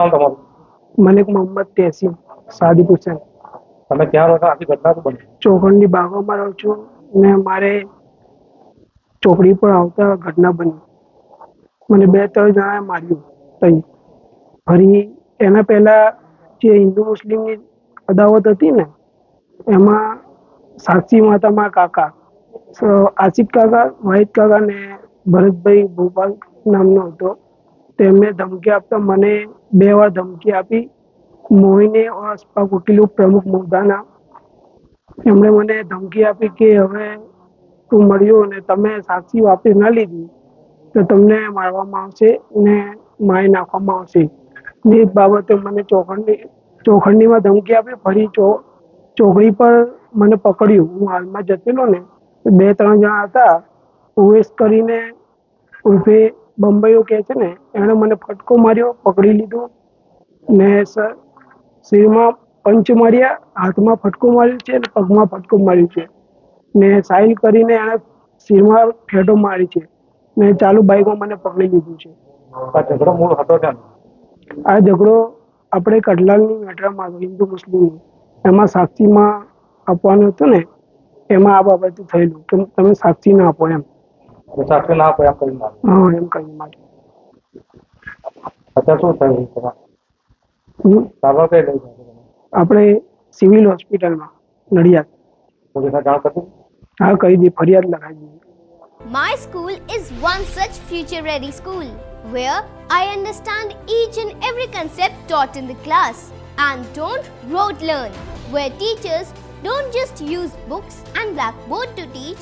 તમારું? મલિક મોહમ્મદ તેસીમ સાદિક હુસેન. તમે ક્યાં રહો છો? આખી ઘટના શું બની? બાગોમાં રહું છું ને મારે ચોકડી પર આવતા ઘટના બની. મને બે ત્રણ જણાએ માર્યું તઈ. ફરી એના પહેલા જે હિન્દુ મુસ્લિમની અદાવત હતી ને એમાં સાક્ષી માતામાં કાકા સો આસિફ કાકા વાહિદ કાકા ને ભરતભાઈ ભોપાલ નામનો હતો. તેમને ધમકી આપતા મને બે વાર ધમકી આપી. મોહિને ઓર વકીલો પ્રમુખ મોદાના એમણે મને ધમકી આપી કે હવે તું મળ્યો અને તમે સાક્ષી વાપરી ના લીધી તો તમને મારવામાં આવશે ને મારી નાખવામાં આવશે. એ બાબતે મને ચોખંડી, ચોખંડીમાં ધમકી આપી. ફરી ચો ચોકડી પર મને પકડ્યું. હું હાલમાં જતેલો ને. બે ત્રણ જણા હતા. ઉવેશ કરીને ઉર્ફે બંબઈઓ કહે છે ને એણે મને ફટકો માર્યો પકડી લીધો ને શરીરમાં પંચ માર્યા હાથમાં ફટકો માર્યો છે અને પગમાં ફટકો માર્યો છે ને સાઇન કરીને એણે શરીરમાં ફેટો મારી છે ને ચાલુ બાઇકમાં મને પકડી લીધું છે. આ ઝઘડો મૂળ હતો આ ઝઘડો આપણે કડલાલની મેટરમાં હિન્દુ મુસ્લિમ. એમાં સાક્ષીમાં આપવાનું હતું ને એમાં આ બાબતે થયેલું. કે તમે સાક્ષી ના આપો એમ. સાક્ષી ના આપો એમ કરી મારે હા એમ કહી માટે અત્યારે શું થયું તમારે હમ. સારવાર કઈ લઈ જાય તમે આપણે સિવિલ હોસ્પિટલમાં નડિયાદ પોલીસને જાણ કરી હા કહી દી ફરિયાદ લખાઈ દીધી My school is one such future ready school where I understand each and every concept taught in the class and don't rote learn, where teachers don't just use books and blackboard to teach